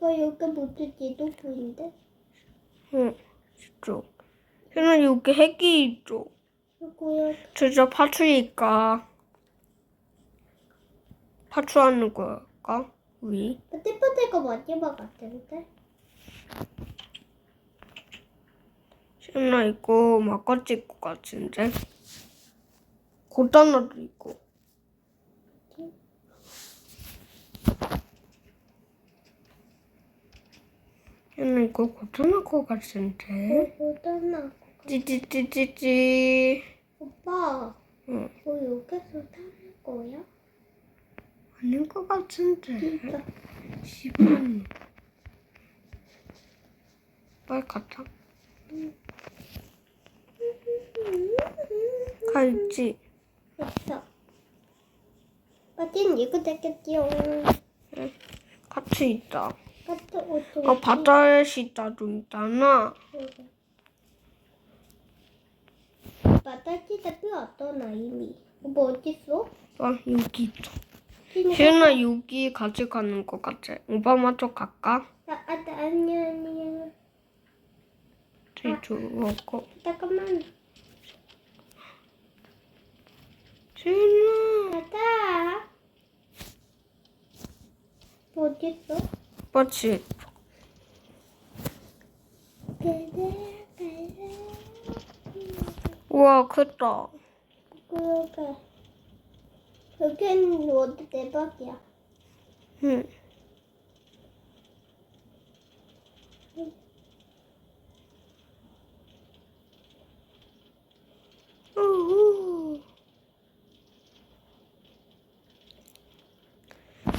오빠 여기 모두 지도 보인대? 응, 이쪽. 쟤는 여기 핵이 있죠. 이거야. 진짜 파출이니까. 파출하는 걸까? 우리? 띠뿌띠가 마지막 같은데? 쟤는 이거 막걸지 것 같은데. 고단어도 있고. 쟤는 이거 고단어 것 같은데. 보잖아. 찌찌찌찌찌. 오빠, 응. 뭐 여기서 타는 거야? 아닌 것 같은데. 진짜. 시간. 빨리 가자. 갈지. 됐어. 빠진 이거 됐겠지요. 같이 있다. 어, 바다에 시다도 있잖아. 바닥이 뼈 어떤 아이미? 오빠 어딨어? 아, 여기. 진짜. 시은아, 여기 같이 가는 것 같아. 오빠 먼저 갈까? 아, 아, 나, 아니야, 아니야. 뒤주고. 잠깐만. 시은아. 가자. 어딨어? 그래. 우와, 크다. 그러게. 여긴 모두 대박이야. 응.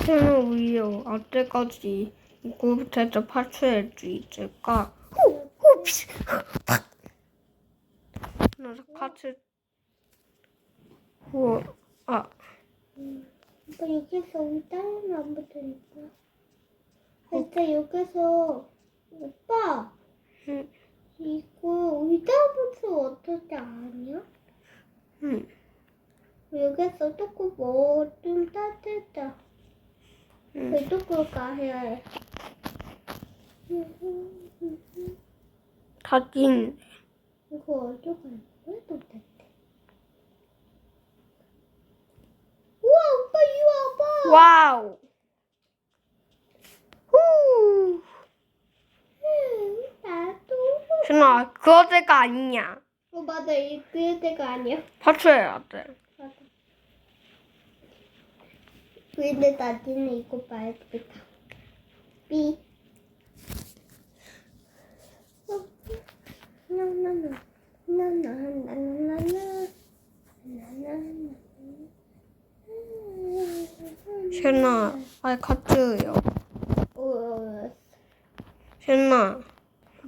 쟤는 우리 어때까지 이거부터 파출할 수 있을까? 흡시. 나 파출. 우와, 아, 오빠 여기서 우리 다른 아무도 있어. 일단 여기서 오빠 응, 이거 의자부터 어떻게 아냐? 응. 여기서 조금 뭐좀 따뜻하. 응. 왜 조금 가야 해? 사진. 이거 어디가 왜또 됐대? 우와 오빠 이리 와봐. 와우. 후. 응, 나도. 준아, 그거가 아니냐. 어 맞아 이 그 때가 아니야. 파출해야 돼. 맞아. 근데 나중에 이거 말겠다. 삐. 나나나 나나나나나나 나나나. 준아, 아, 카트요. 어, 준아,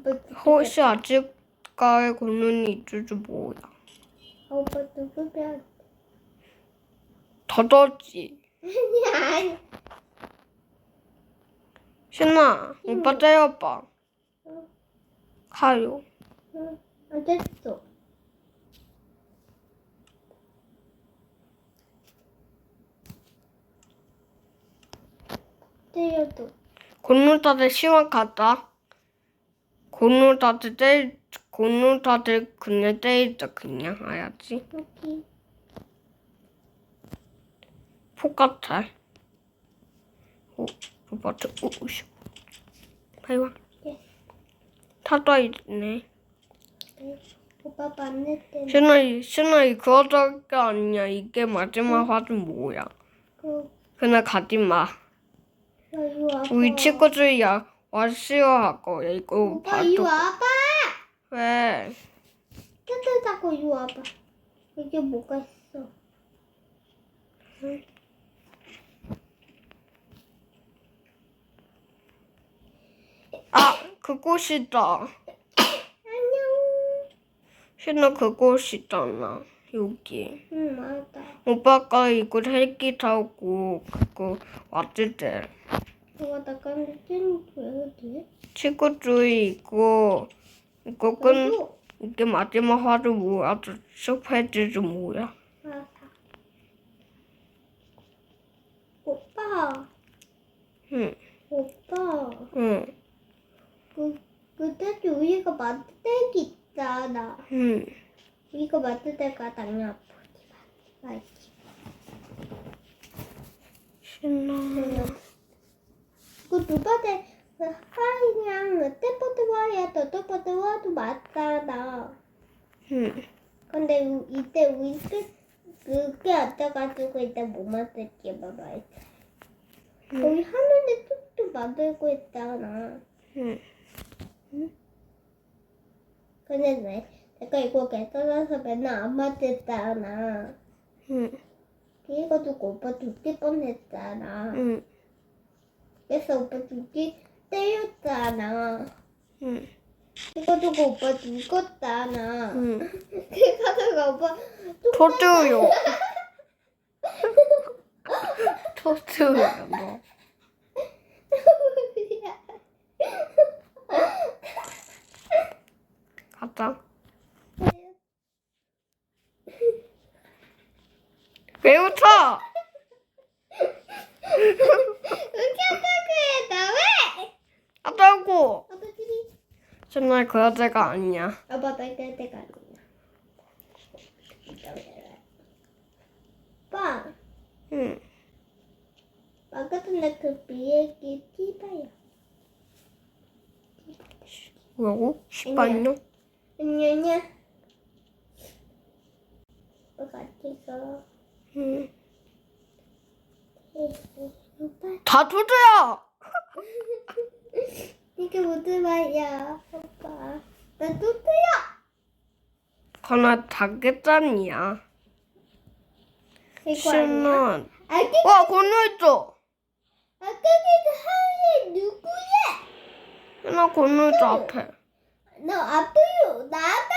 오빠 혹시 아직까지 고는 이주주 뭐야? 오빠 누구야? 더더지. 아니. 준아, 오빠 때려봐. 어, 가요. 어, 안 됐어. 때려도. 곤누다들 시원 갔다. 곤누다들 때, 곤누다들 그냥 때리자 그냥 알았지? 여기. 폭 같아. 오, 로버트, 오, 오씨. 아이고. 예. 타다 있네. 네. 오빠 만날 때는 신아, 신아, 그거밖에 아니야. 이게 마지막 화는 뭐야? 그 그냥 가지 마. 이리 와봐. 우리 친구들이 야, 왔어요 하고, 이거 오빠 이리 봐도. 와봐. 왜? 뜨뜻하고 이리 와봐. 이게 뭐가 있어? 아, 그곳이다. 신나 그곳이잖아. 여기. 응, 맞아. 오빠가 이거 헬기 타고 그거 왔을 이거 나 깜짝이야. 왜 그래? 친구들이 있고 이거 끈 이게 마지막 화를 뭐야? 쇼파이즈 뭐야? 맞아. 오빠, 응, 오빠. 응. 그, 그때 우리가 만든 기 있잖아. 응. 이거 맞을 때가 당연 아프지. 맛있지. 신나. 그 돼? 그 하이냥 때부터 와야 또또부터 와도 맞잖아. 응. 근데 우- 이때 우리 끝 그게 앉아가지고 일단 못 만들게 봐봐. 응. 우리 하는데 뚝뚝 만들고 있잖아. 응. 근데 왜 내가 이거 괜찮아서 맨날 안 만들잖아. 응. 이거 두고 오빠 죽기 뻔했잖아. 응. 그래서 오빠 죽기 때렸잖아. 응. 이거 두고 오빠 죽었잖아. 응. 그래서 오빠 저도요. 저도요. 뭐. 가자. 왜 웃어? 웃겼다고 해, 나 왜? 하자고. 아빠 집이. 정말 그 여자가 아니야. 아빠 빨갈 때가 아니야. 아빠, 응. 아까 전에 그 비행기 티봐요. 뭐라고? 시발요? 안녕이야. 아빠 같이 가. 응. 다 두드야. 이게 무슨 말이야, 오빠. 나 닭게짠이야. 이거 아니야? 신난. 아기, 와 건너있어. 아기가 하얘 누구야? 신나 건너있어 앞에. 너 아빠요, 나다.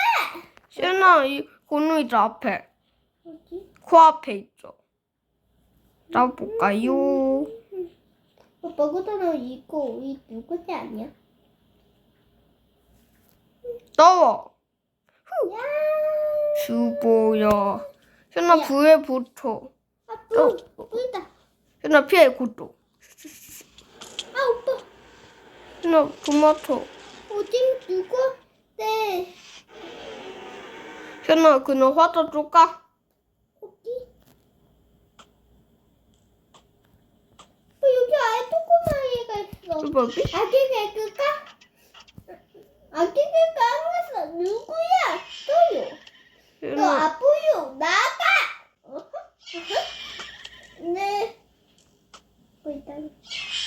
신나 이 건너있어 앞에. 어디? 코앞에 있죠. 나볼까요? 오빠 그다음 이거 이 누구지 아니야? 야, 주보야. 야. 불에 붙어. 아 불, 불다. 신나 피해 고도. 아 오빠 신나 토마토. 어디 누구? 네 신나 그냥 화자 줄까? 어디? 어 여기 아예 조그만 애가 있어. 주보비? 아기가 그까? 아기가 까먹었어. 누구야? 또요. 너. 나다. 어허? 어허? 네. 어.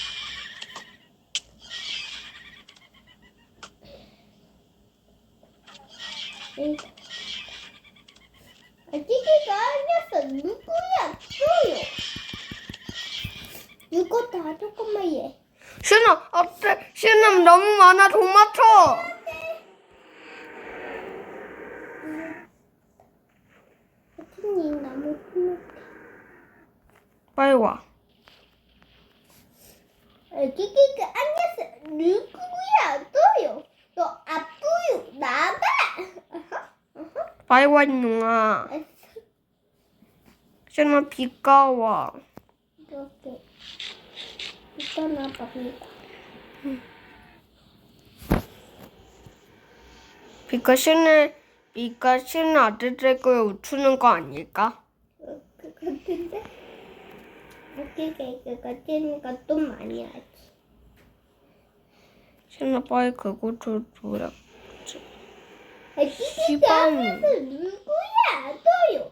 네. 아기가 아니었어. 누구야? 또요. 이거 다 조금만 얘. 신나 어때? 신나 너무 많아 토마토. 하트님 너무 힘들어. 빨리 와. 아기가 아니었어. 누구야? 또요. 나다. 어허? 어허? 빨리 와. 알았어. 신나 비가 와. 이렇게. 일단 아빠입니다. 비가 신을 비가 신을 아들 거에 웃추는 거 아닐까? 어, 그 같은데? 아기가 그 같으니까 또 많이 하지. 신나 빨리 줘줘야. 아기가 시방. 아니었어. 누구야? 또요.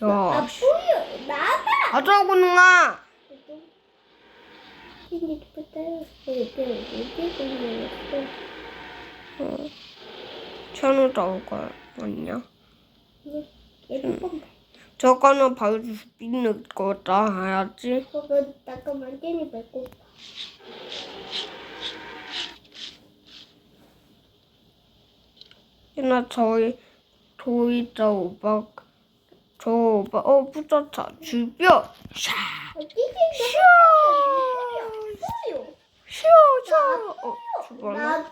너 야, 아빠요. 나다. 하자고 누나. 생일부터 이렇게 이렇게 생겼어. 어. 천우 나올 거야 아니야? 봐. 저거는 바로 비는 거다 해야지. 그거 잠깐만 쟤니 뱉고. 신나 저희 도이자 오빠 저 오빠 어 부자차 주변 샤 어디가 누구야? 쉬어자 어? 나가.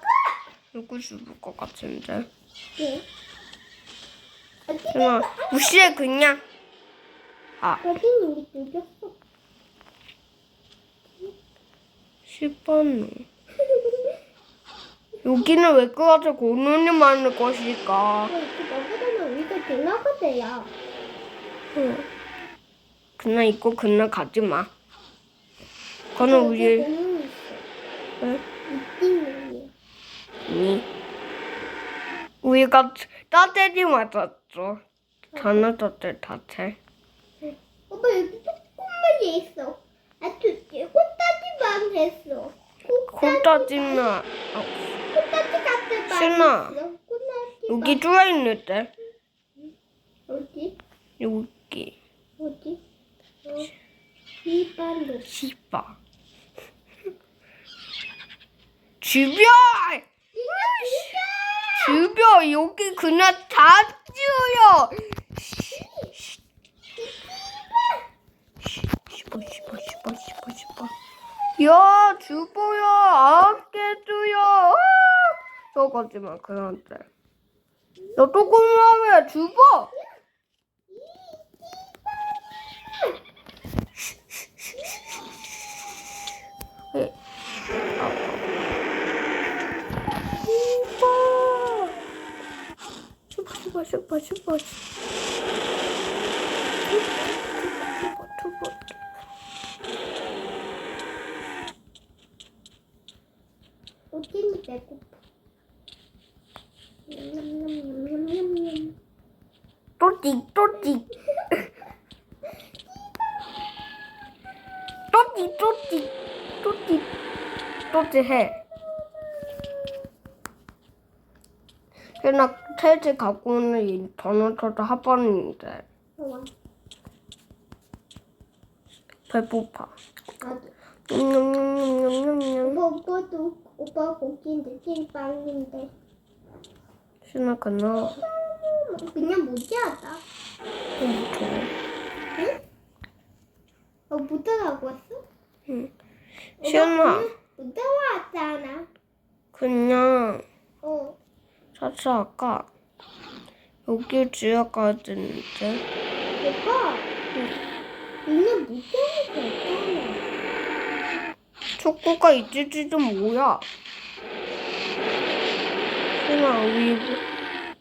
누구 죽을 것 같은데? 신나 무시해 그냥. 아 어디는 우리 늦었어. 10번 여기는 왜 그렇게 고눈이 많을 것일까? 너보다는 우리가 지나가대야. 응. 그날 있고 그날 가지 마. 그거는 우리 너무 있어. 응? 아니. 우리가 따뜻이 맞았죠. 저는 따뜻 다채. 오빠 여기 조금만 있어. 아, 두, 꽃다지만 했어. 있어. 꽃다지 여기 들어 있는데 어디? 여기 어디? 어. 씨바. 주변 주변 여기 그냥 다 지어요. 씨바 씨바 씨바 씨바 씨바. 야 주보야 아껴줘요. 아! 저거지만 그런데. 너 조금만 왜 주보? 슈퍼 슈퍼 슈퍼 슈퍼 어딘지 배고파. 냠냠냠냠냠냠. 또띠 또띠 또띠 또띠 또띠 또띠 해 그냥 텔지 갖고 오는 이 전화쳐도 합반인데 좋아. 배고파 나도. 오빠 오빠도 오빠 고기인데 찐빵인데 신나 그나 그냥 무지하다. 좋아 응? 어 무더라고 왔어? 응. 시연아 무더 왔잖아. 그냥 어. 사실 아까 여기 지어가야 되는데 오빠. 그냥 무더라고 왔잖아. 축구가 있을지도 뭐야 신아 우리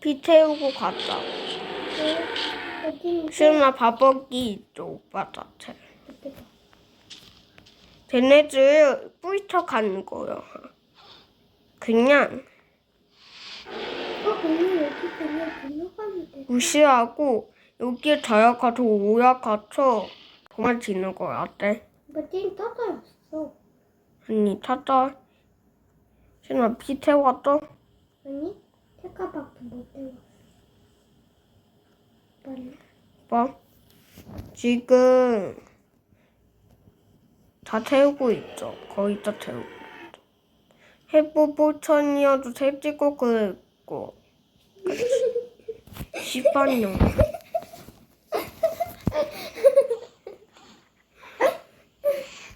비 태우고 갔다 신아 밥먹기 있죠 오빠 자체 걔네들 뿌리쳐 가는 거야 그냥. 무시하고 여기에 자약가서 오약 가서 도망치는 거야 어때? 찐 떠들었어. 아니 찾아 신아 비 태웠어? 아니 색깔밖에 못 들었어. 오빠는 뭐? 지금 다 태우고 있죠. 거의 다 태우고 있죠. 해보보천이어도 새 찍고 그랬고. 시반용.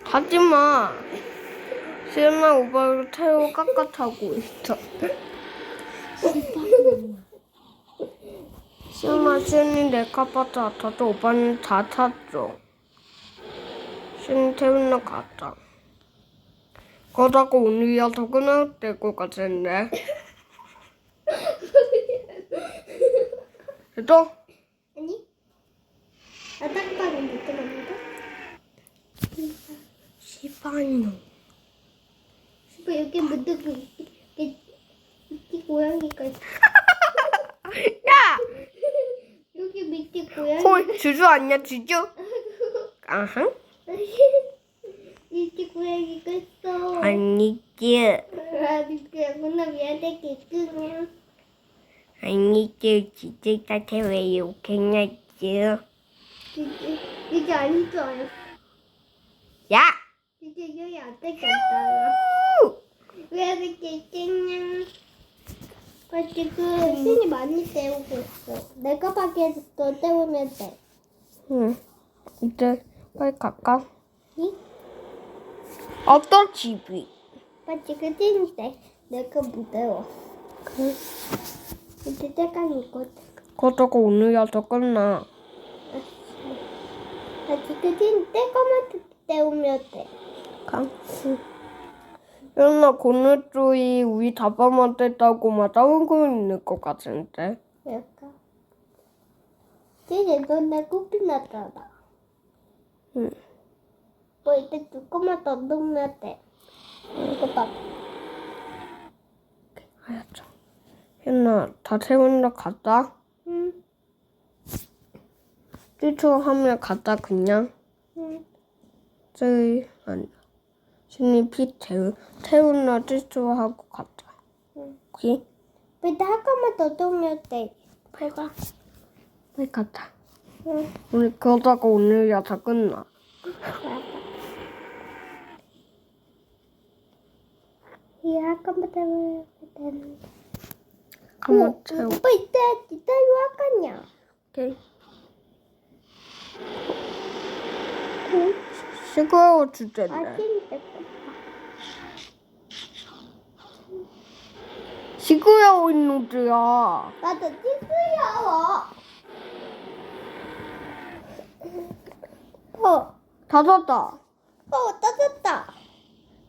하지마. 시은아 오빠를 태우 깎아 타고 있어. 시은아 시은이 내 카파트 아타도 오빠는 다 탔죠. 시은이 태우러 갔다. 그러다가 오늘이야 더 끝날 될것 같은데. 또? 아니 아딱바는 못 들었는데? 시반용. 오빠 여기 무드그 이렇게 밑에 고양이가 있어. 야! 여기 밑에 고양이 콜 주주 아니야 주주? 아하. 밑에 고양이가 있어. 아니지. 아 밑에 누나 미안해. 아니지 진짜 따뜻해 왜 욕했냐지. 이게 아닌 줄 알았어. 야! 이게 여기 안 뜯겼잖아. 왜 이렇게 있겠냐? 나 지금 신이 많이 때우고 있어. 내가 밖에 더 때우면 돼. 응. 이제 빨리 갈까? 응? 어떤 집이? 나 지금 찐인데 내가 못 때워. 그 이제 잠깐 있거든. 그러다가 오늘이라도 끝나. 나 지금 찐 때까만 때우면 돼. 가. 응. 현아 고누조이 우리 잡아먹겠다고 맞아오고 있는 것 같은데. 왜일까? 쟤네 너내 코피 났잖아. 응. 뭐 이제 조금만 더 돼. 이거 봐. 알았죠. 현아 다 채운다 갔다. 응, 찌초하면 갔다 그냥. 응. 저기 아니. 신이 피 태우 태우나 갔다. 응. 오케이. 근데 한번만 더 넣으면 돼. 내가. 빨리 갔다. 응. 우리 그러다가 오늘 야자 끝나. 이 넣으면 되는데. 한번 어, 채우. 오빠 이따 이따 요약하냐? 오케이. 시 뜨거워 죽겠네. 지구야 이놈들야. 나도 지구야. 어. 닫았다. 어, 닫았다.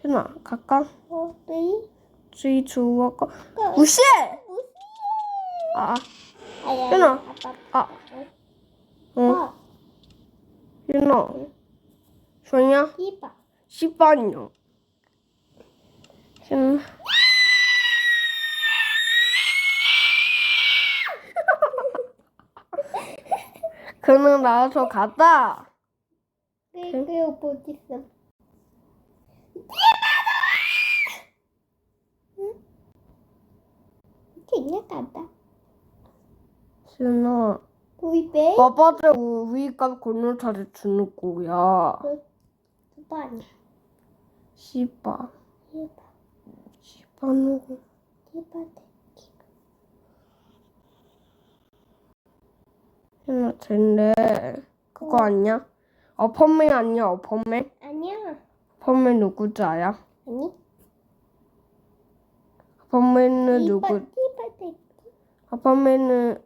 현아, 갈까? 어, 네. 주의 주워가. 어, 어. 무시! 무시! 아. 아. 현아. 아. 어. 어. 윤아. 어, 어. 좋냐? 이봐. 시반요. 현아. 그는 나와서 갔다. 그, 그 오빠 어디 있어? 응? 있냐, 간다. 현아. 우리 배? 아빠한테 우리가 건너차를 주는 거야. 10번. 10번. 1번. 10번 누구? 1번 대기. 해놓을 텐데, 그거 아니야? 어퍼맨 아니야, 어퍼맨? 아니야. 어퍼맨 누구지, 아야? 아니. 어퍼맨은 누구? 어퍼맨은,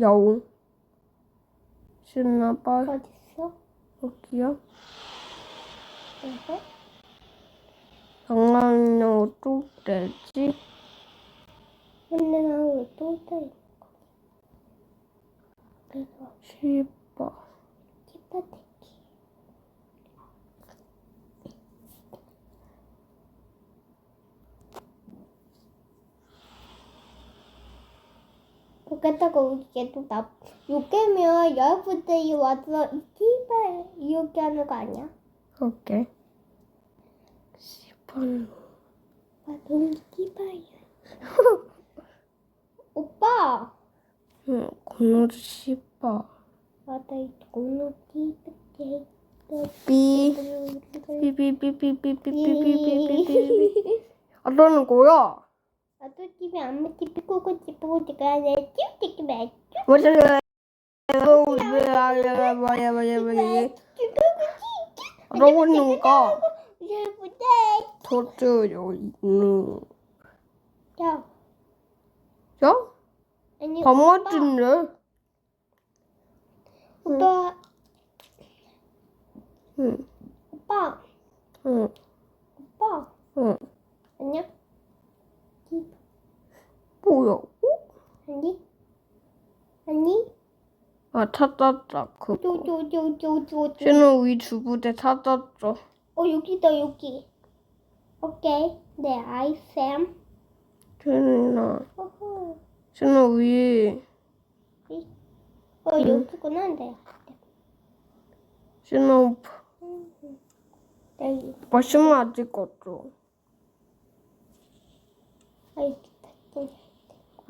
여우. 신나, 빨리. 여기요? 어허? 장난으로 똥돼지? 맨날 하고 똥돼지 그래서 씨발 씨발 그렇다고 이게 또 나, 욕하면 여러분들이 와서 이 기발 이렇게 하는 거 아니야? 오케이. 시바는 아, 너무 기발이야. 오빠! 응, 건너지 시바. 맞아, 이 공룡 기발. 삐. 삐삐삐삐삐삐삐삐삐삐삐. 아, 너는 거야? 아들 집에 엄마 집에 꼬꼬 집에 꼬꼬가 내 집에 집에 무슨 뭐야 뭐야 뭐야 뭐야 너무 누가 도저요 누 야. 야? 밥 맛있네. 오빠. 응. 오빠. 응. 오빠. 응. 안녕. 뭐야? 아니? 아니? 아 찾았다. 그거. 쪼쪼쪼쪼쪼 쟤는 우리 주부대 찾았죠. 어 여기다 여기. 오케이. 네 아이샘 쟤는 어허. 쟤는 우리 어 여기구나. 네. 쟤는 네 맛있는 아직 없죠. 아이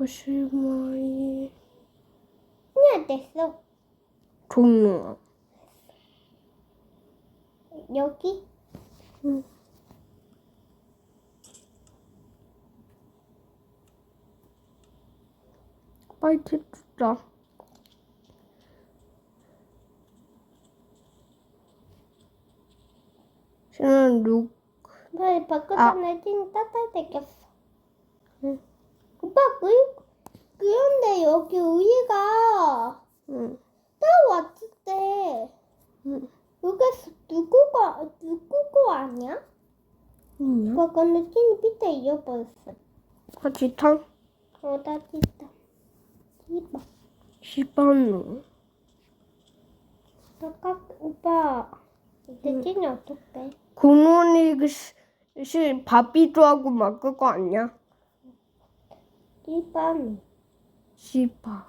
거실머리. 언니 어땠어? 종로. 여기? 응. 빨리 찍자. 저는 룩. 빨리 바꿔서 아. 나 지금 따뜻해졌어. 응. 오빠 그 그런데 여기 우리가 응, 따왔을 때 응. 이거 누구 거 누구 거 아니야? 응. 그거는 찐 밑에 잃어버렸어. 같이 탕. 어, 나 진짜. 이봐. 시바노. 아까 오빠 이제 찐이 어떡해? 근원이 그 시, 시 바비도 하고 막 그거 아니야? 이빨이 씨바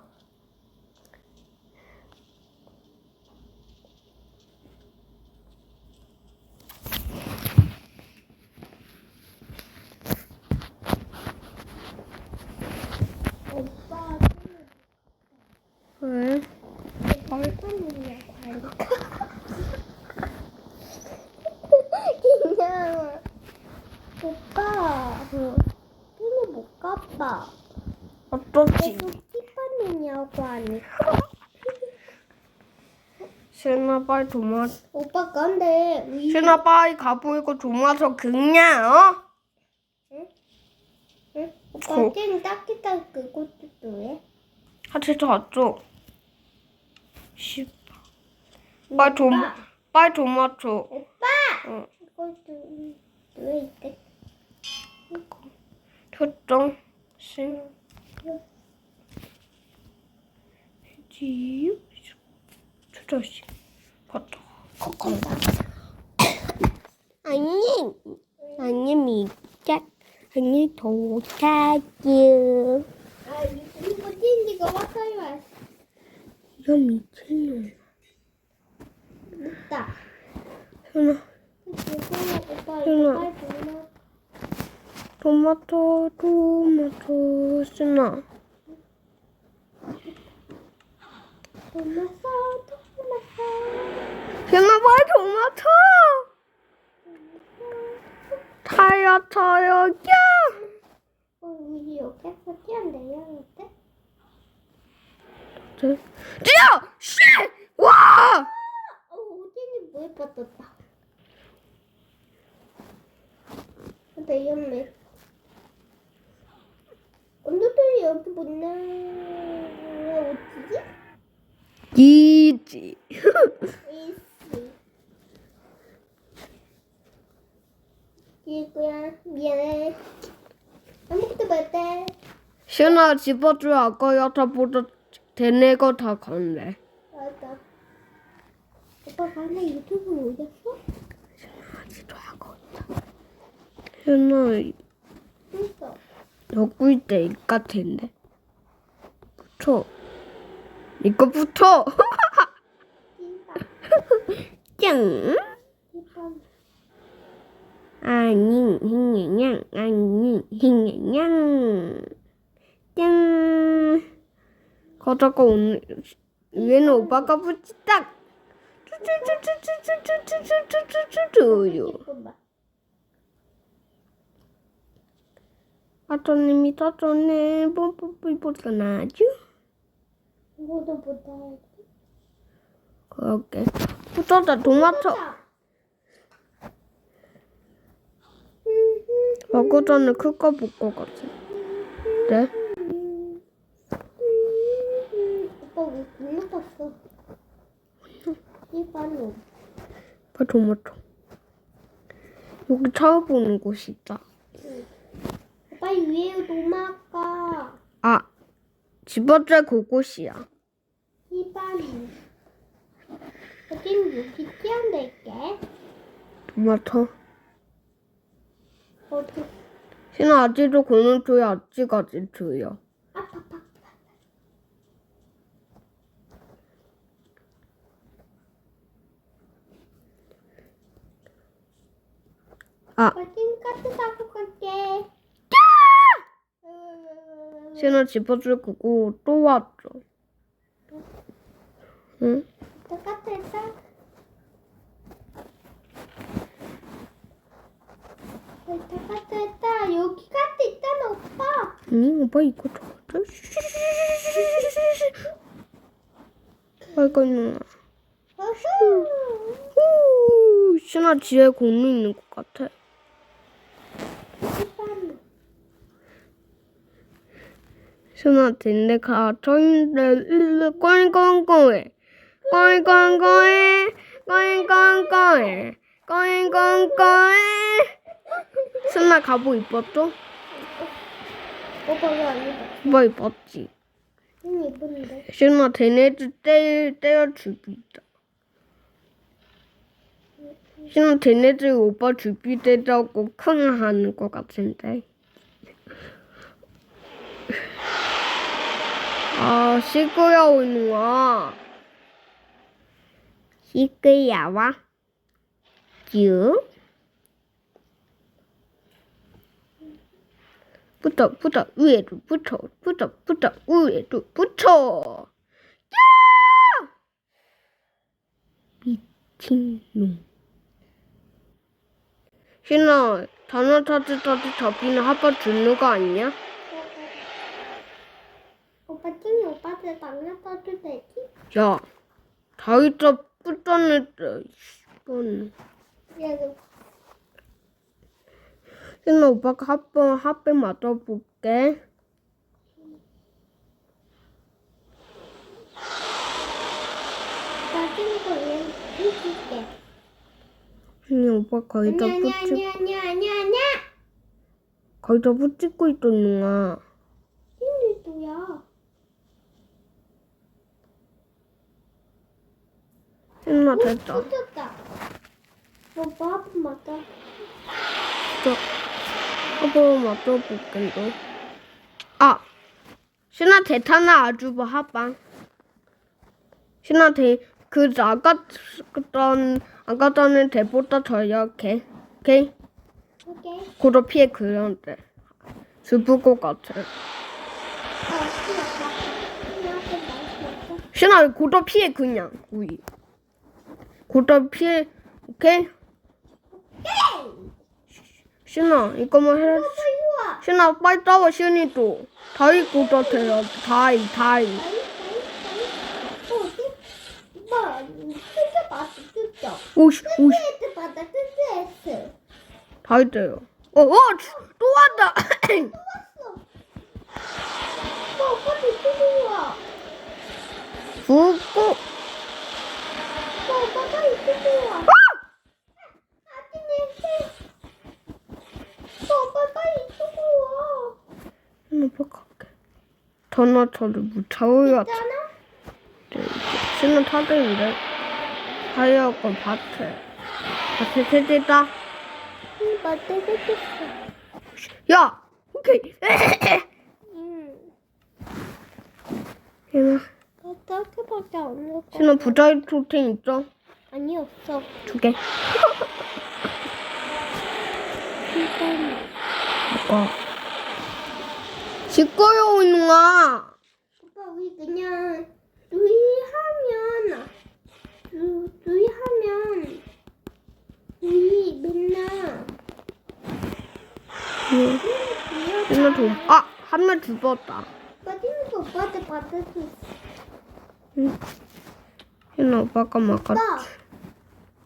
오빠 왜? 얼굴이야 계속 티파니냐고 하니까. 신아 빨리 도마. 오빠 근데 위 신아 빨리 가보이고 도마서 그냥 어? 응? 오빠 어. 찐 따뜻한 그것도 왜? 같이 잤죠. 시바. 빨리 도마. 빨리 도마쳐. 오빠! 응. 이것도 왜 이때? 초점. 신. 해지 조조씨 갔다. 콧건다 안녕 안녕 미짝 안녕 도착이요. 아 이거 띵기가 미친놈. 있다. 현아. 현아. 토마토 토마토 신아. 도마서 도마서 현아 빨리 토마토. 타요 타요 야. 어 우리 여기서 뛰어내려야 돼? 뛰어! 씨! 와! 어 찐이 뭐에 빠졌다. 근데 위험해. 언더들이 여기 못 나와 어찌지? 이지. 이씨. 이거야 미안해. 아무것도 못해. 신아 집어줘 아까 여자보다 대내거 다 건네. 맞아. 오빠 가는 유튜브 올렸어? 하지도 하고 있다. 했어. 여 기 있대 이 같은데. 붙여. 이거 붙여. 짱. 아니 힝냥 아니 힝냥 짠 거다가 오늘 위에는 오빠가 붙였다 쭈쭈쭈쭈쭈쭈쭈쭈쭈쭈쭈쭈쭈 아저님이 사전에 뽀뽀뽀 벗어나죠 이거도 못해. 그렇게 붙었다 토마토 먹고 전에 클거 볼것 같아 네? 오빠 왜 굶었어? 이빨로. 봐 토마토 여기 찾아보는 곳이 있다 오빠 위에 도마가 아, 집어줄 그곳이야. 이빨이. 어딘 여기 뛰어낼게. 토마토. 어디? 신아 아직도 고는 줘야 아직까지. 아파 아파. 아, 어딘 카트 사고 갈게. 신아 집어줄 그거 또 왔죠. 응? 똑같았어? 똑같았다. 여기 카트 있잖아, 오빠. 응, 오빠 이거 저거. 아이고, 누나. 신아 뒤에 고는 있는 것 같아. 스마트인데 가정인데 꽝꽝꽝해 꽝꽝꽝해 꽝꽝꽝해 꽝꽝꽝해 스나 가보 이뻤죠? 뭐 오빠가 안 오빠 이뻤지? 응 이뻤는데 스나 대네들 때려, 때려줍니다 신호 대네들 오빠 준비되자고 큰 하는 것 같은데. 아 시끄러워 누아 시끄러워 쭉 붙어 붙어 위에도 붙어 붙어 붙어 위에도 붙어. 야! 미친놈. 신아 단어 타지 타지 잡히는 아빠 주는 거 아니야? 오빠 팀이 오빠한테 당겨봐도 되지? 야 다이자 이번 얘도 신아 오빠가 한번 합배 맞아볼게 나. 신아 오빠 아니야, 아니야, 붙이 아니야, 아니야, 아니야, 아니야. 거기다 붙이고 있던 누나 팀이 또야. 신아 됐다 붙었다. 오빠 한번 맞아. 저 한번 맞아볼게 너. 아 신아 대타나 아주 봐 합방 신아 대그 아까 던 아까 전에 대보다 더 약해 오케이 오케이. 고도 피해 그런데 것 같아 어, 말했어. 신아 고도 피해 그냥 우리 고도 피해 오케이 신아 이거만 해 오빠 이리 와. 신아 빨리 싸워 신이도 다이 고도 돼요 다이 다이. 어. 오씨 오씨. 다이 돼요 어 어 또 왔다 왔어. 오빠, 빨리 뜯어 와. 죽고 전화 저를 있잖아? 신아 타대인데 다이하고 밭에 밭에 세대다 응, 맞다, 뜯었어. 야 오케이 응. 신아 안 넣을 거야? 신아 부자리 토템 있어 아니, 없어. 두 개 일단. 먹어 시끄러워 이놈아 오빠 우리 그냥 누이 하면 누 누이 하면 누이 맨날 응. 신아 돈아한 명 죽었다 빠지는 거 오빠한테 받아줬어. 신아 오빠가 막았 오빠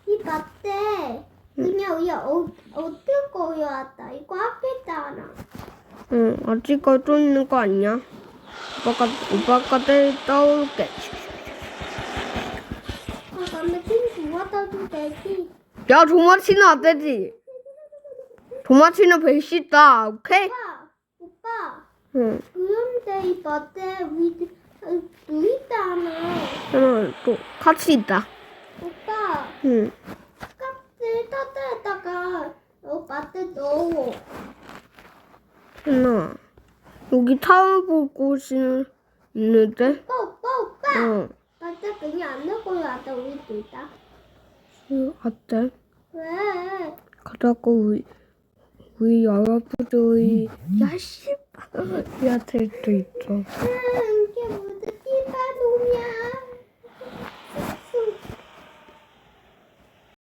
이 밭에 그냥 어 어떨 거였다. 이거 아꼈잖아. 응 아직까지 또 있는 거 아니야? 오빠가 오빠가 때 떠올게. 아팀 되지. 야 도마치는 안 되지? 도마치는 있다 오케이? 오빠 오빠. 응. 그런데 이 밭에 우리 어, 누이 있잖아. 신아 또 같이 있다 오빠. 응 깍지 터트렸다가 어 밭에 넣어. 신아 여기 타올 볼 곳이 있는데 오빠 오빠 오빠. 응 밭에 그냥 안 넣고 왔다 우리 둘 다. 응, 어때 왜? 가자고 우리 우리 여러분들이 야 해야 될 수도 있죠.